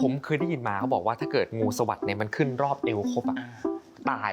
ผมเคยได้ยินมาเขาบอกว่าถ้าเกิดงูสวัสด์เนี่ยมันขึ้นรอบเอวครบอะตาย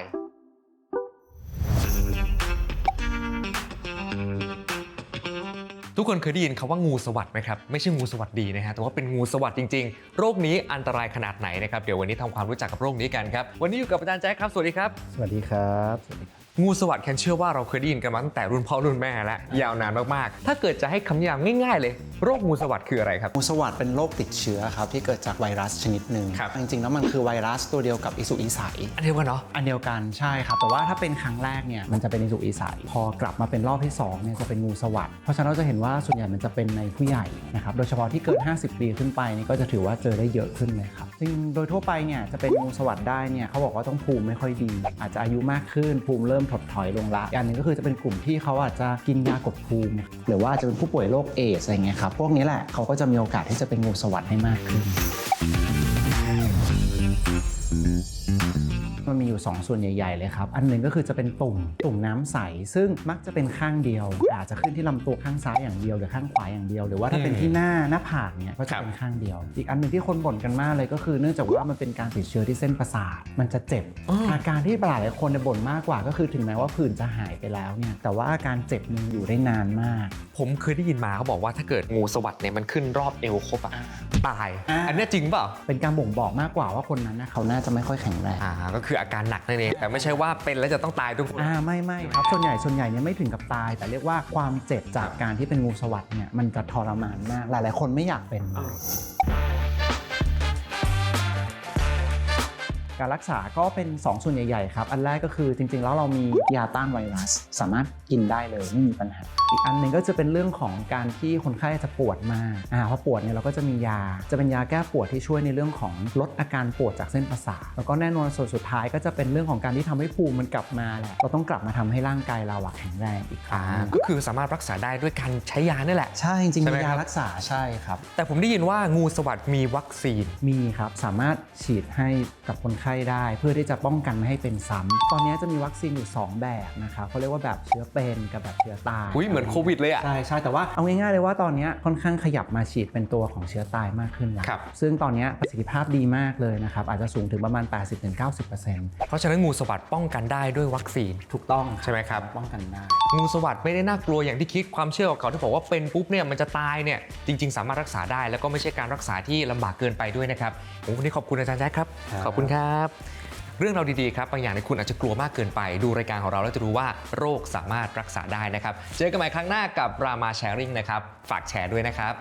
ทุกคนเคยได้ยินคำว่างูสวัสด์ไหมครับไม่ใช่งูสวัสดีนะฮะแต่ว่าเป็นงูสวัสด์จริง ๆ โรคนี้อันตรายขนาดไหนนะครับเดี๋ยววันนี้ทำความรู้จักกับโรคนี้กันครับวันนี้อยู่กับอาจารย์แจ๊คครับสวัสดีครับ สวัสดีครับ สวัสดีครับ งูสวัสด์แคนเชื่อว่าเราเคยได้ยินกันมาตั้งแต่รุ่นพ่อรุ่นแม่และยาวนานมากๆ ถ้าเกิดจะให้คำนิยามง่ายๆเลย โรคงูสวัสด์คืออะไรครับ งูสวัสดเป็นโรคติดเชื้อครับที่เกิดจากไวรัสชนิดหนึ่งครับ จริงๆแล้วมันคือไวรัสตัวเดียวกับอิสุอิสัยอันเดียวกันเนาะ อันเดียวกันใช่ครับ แต่ว่าถ้าเป็นครั้งแรกเนี่ยมันจะเป็นอิสุอิสัยพอกลับมาเป็นรอบที่2เนี่ยจะเป็นงูสวัสดเพราะฉะนั้นเราจะเห็นว่าส่วนใหญ่มันจะเป็นในผู้ใหญ่นะครับโดยเฉพาะที่เกิน 50 ปีขึ้นไปนี่ก็จะถือว่าเจอได้เยอะขึ้นเลยครับ จริงโดยทั่วไปเนี่ยจะเป็นงูสวัสดได้เนี่ยเขาบอกว่าต้องภูมิไม่ค่อยดี อาจจะอายุมากขึ้นภูมิเริ่มถดถอยลงละอีกอันหนึงก็คือจะเป็นกลุ่มที่เขาอาจจะกินยากดภูมิ หรือว่าจะเป็นผู้ป่วยโรคเอดส์อะไรเงี้ยครับพวกนี้แหละเขาก็จะมีโอกาสที่จะเป็นงูสวัสดให้มากขึ้น อยู่ 2 ส่วนใหญ่ๆเลยครับ อันหนึ่งก็คือจะเป็นตุ่มตุ่มน้ำใส ซึ่งมักจะเป็นข้างเดียว อาจจะขึ้นที่ลำตัวข้างซ้ายอย่างเดียวหรือข้างขวาอย่างเดียว หรือว่าถ้าเป็นที่หน้าหน้าผากเนี่ยก็ครัจะบเป็นข้างเดียว อีกอันหนึ่งที่คนบ่นกันมากเลยก็คือ เนื่องจากว่ามันเป็นการติดเชื้อที่เส้นประสาทมันจะเจ็บ อาการที่หลายๆคนเนี่ยบ่นมากกว่าก็คือถึงแม้ว่าผื่นจะหายไปแล้วเนี่ยแต่ว่าอาการเจ็บมันอยู่ได้นานมาก ผมเคยได้ยินมาเขาบอกว่าถ้าเกิดงูสวัสด์เนี่ยมันขึ้นรอบเอวครบอะตายอ่าอันเนี้ยจริงเปล่าเป็นการบ่งบอกมากกว่าว่าคนนั้นนะเขาน่าจะไม่ค่อยแข็งแรงอ่าก็คืออาการหนักนั่นเองแต่ไม่ใช่ว่าเป็นแล้วจะต้องตายทุกคน อ่าไม่ไม่ครับส่วนใหญ่ส่วนใหญ่เนี่ยไม่ถึงกับตาย แต่เรียกว่าความเจ็บจากการที่เป็นงูสวัสด์เนี่ยมันจะทรมานมากหลาย ๆ คนไม่อยากเป็นเลย การรักษาก็เป็น 2 ส่วนใหญ่ ๆ ครับ อันแรกก็คือจริง ๆ แล้วเรามียาต้านไวรัส สามารถกินได้เลยไม่มีปัญหาอีกอันหนึ่งก็จะเป็นเรื่องของการที่คนไข้จะปวดมากอ่าพอปวดเนี่ยเราก็จะมียา จะเป็นยาแก้ปวดที่ช่วยในเรื่องของลดอาการปวดจากเส้นประสาทแล้วก็แน่นอนส่วนสุดท้ายก็จะเป็นเรื่องของการที่ทำให้ภูมิมันกลับมาแหละเราต้องกลับมาทำให้ร่างกายเราอะแข็งแรงอีกครั้อ่างก็คือสามารถรักษาได้ด้วยการใช้ยานี่แหละใช่จริงๆใช่ไหมมีครัยาบรักษาใช่ครับ แต่ผมได้ยินว่างูสวัสด์มีวัคซีนมีครับสามารถฉีดให้กับคนไข้ได้ เพื่อที่จะป้องกันไม่ให้เป็นซ้ำตอนนี้จะมีวัคซีนอยู่ 2 แบบนะครับเขาเรียกว่าแบบเชื้อเป็นกับแบบเชื้อตายอุ้ยเหมือนโควิดเลยอะใช่ใช่แต่ว่าเอาง่ายๆเลยว่าตอนนี้ค่อนข้างขยับมาฉีดเป็นตัวของเชื้อตายมากขึ้นแล้วครับ ซึ่งตอนนี้ประสิทธิภาพดีมากเลยนะครับ อาจจะสูงถึงประมาณ 80-90%เพราะฉะนั้นงูสวัสด์ป้องกันได้ด้วยวัคซีนถูกต้องใช่ไหมครับ ป้องกันได้ งูสวัสด์ไม่ได้น่ากลัวอย่างที่คิดความเชื่อเก่าๆที่บอกว่าเป็นปุ๊บเนี่ยมันจะตายเนี่ยจริง ๆ สามารถรักษาได้แล้วก็ไม่ใช่การรักษาที่ลำบากเกินไปด้วยนะครับผมวันนี้ขอบคุณอาจารย์แจ๊คครับครับขอบคุณครับ เรื่องเราวดีๆครับบางอย่างในคุณอาจจะกลัวมากเกินไป ดูรายการของเราแล้วจะรู้ว่าโรคสามารถรักษาได้นะครับ เจอกันใหม่ครั้งหน้ากับรามาแชร์ริงนะครับ ฝากแชร์ด้วยนะครับ